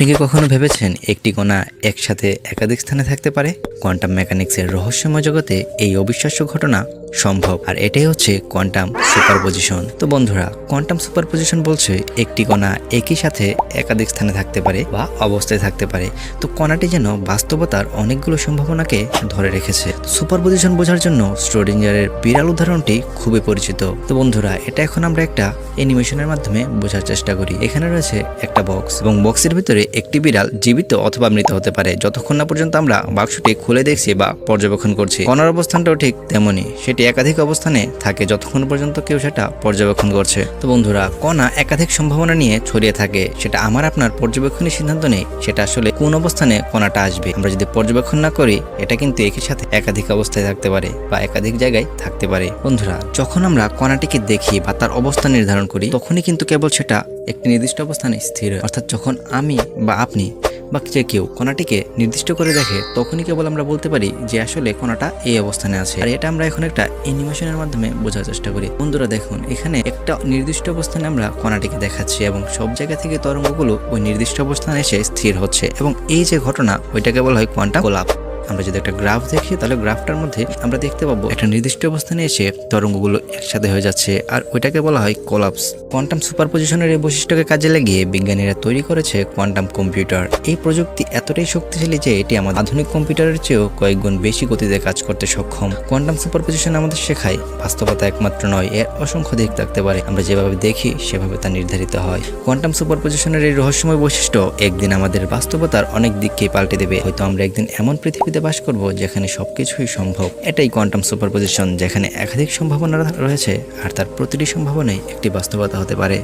আপনি কি কখনো ভেবেছেন একটি কণা একসাথে একাধিক স্থানে থাকতে পারে? কোয়ান্টাম মেকানিক্সের রহস্যময় জগতে এই অবিশ্বাস্য ঘটনা সম্ভব। আর এটাই হচ্ছে কোয়ান্টাম সুপারপজিশন। তো বন্ধুরা, কোয়ান্টাম সুপারপজিশন বলছে একটি কণা একই সাথে একাধিক স্থানে থাকতে পারে বা অবস্থায় থাকতে পারে। তো কণাটি যেন বাস্তবতার অনেকগুলো সম্ভাবনাকে ধরে রেখেছে। সুপারপজিশন বোঝার জন্য স্ট্রোডিঞ্জারের বিড়াল উদাহরণটি খুবই পরিচিত। তো বন্ধুরা, এটা এখন আমরা একটা অ্যানিমেশনের মাধ্যমে বোঝার চেষ্টা করি। এখানে রয়েছে একটা বক্স এবং বক্সের ভিতরে একটি বিড়াল জীবিত অথবা মৃত হতে পারে। যতক্ষণ না পর্যন্ত আমরা বাক্সটি খুলে দেখছি বা পর্যবেক্ষণ করছি, কণার অবস্থানটাও ঠিক তেমনই। সেটি একাধিক অবস্থানে থাকে যতক্ষণ পর্যন্ত কেউ সেটা পর্যবেক্ষণ করছে। তো বন্ধুরা কণা একাধিক সম্ভাবনা নিয়ে ছড়িয়ে থাকে, সেটা আমার আপনার পর্যবেক্ষণের সিদ্ধান্ত নেই, সেটা আসলে কোন অবস্থানে কণাটা আসবে। আমরা যদি পর্যবেক্ষণ না করি, এটা কিন্তু একই সাথে একাধিক অবস্থায় থাকতে পারে বা একাধিক জায়গায় থাকতে পারে। বন্ধুরা, যখন আমরা কণাটিকে দেখি বা তার অবস্থান নির্ধারণ করি, তখনই কিন্তু কেবল সেটা একটি নির্দিষ্ট অবস্থানে স্থির অর্থাৎ যখন আমি বা আপনি বা যে কেউ কণাটিকে নির্দিষ্ট করে দেখে, তখনই কেবল আমরা বলতে পারি যে আসলে কণাটা এই অবস্থানে আছে। আর এটা আমরা এখন একটা অ্যানিমেশনের মাধ্যমে বোঝার চেষ্টা করি। বন্ধুরা, দেখুন, এখানে একটা নির্দিষ্ট অবস্থানে আমরা কণাটিকে দেখাচ্ছি এবং সব জায়গা থেকে তরঙ্গগুলো ওই নির্দিষ্ট অবস্থানে এসে স্থির হচ্ছে এবং এই যে ঘটনা, ওইটাকে বলা হয় কোয়ান্টাম কোলাপ। আমরা যদি একটা গ্রাফ দেখি, তাহলে গ্রাফটার মধ্যে আমরা দেখতে পাবো একটা নির্দিষ্ট অবস্থানে এসে তরঙ্গগুলো একসাথে হয়ে যাচ্ছে। আর ওইটাকে বলা হয় কোলাপস কোয়ান্টাম সুপারপজিশনের এই বৈশিষ্ট্যকে কাজে লাগিয়ে বিজ্ঞানীরা তৈরি করেছে কোয়ান্টাম কম্পিউটার এই প্রযুক্তি এতটাই শক্তিশালী যে এটি আমাদের আধুনিক কম্পিউটারের চেয়েও কয়েক গুণ বেশি গতিতে কাজ করতে সক্ষম। কোয়ান্টাম সুপারপজিশন আমাদের শেখায়, বাস্তবতা একমাত্র নয়, এর অসংখ্য দিক থাকতে পারে। আমরা যেভাবে দেখি, সেভাবে তা নির্ধারিত হয়। কোয়ান্টাম সুপারপজিশনের এই রহস্যময় বৈশিষ্ট্য একদিন আমাদের বাস্তবতার অনেক দিককে পাল্টে দেবে। হয়তো আমরা একদিন এমন পৃথিবীতে বাস করব যেখানে সবকিছুই সম্ভব। এটাই কোয়ান্টাম সুপারপজিশন যেখানে একাধিক সম্ভাবনা রয়েছে আর তার প্রতিটি সম্ভাবনাই একটি বাস্তবতা হতে পারে।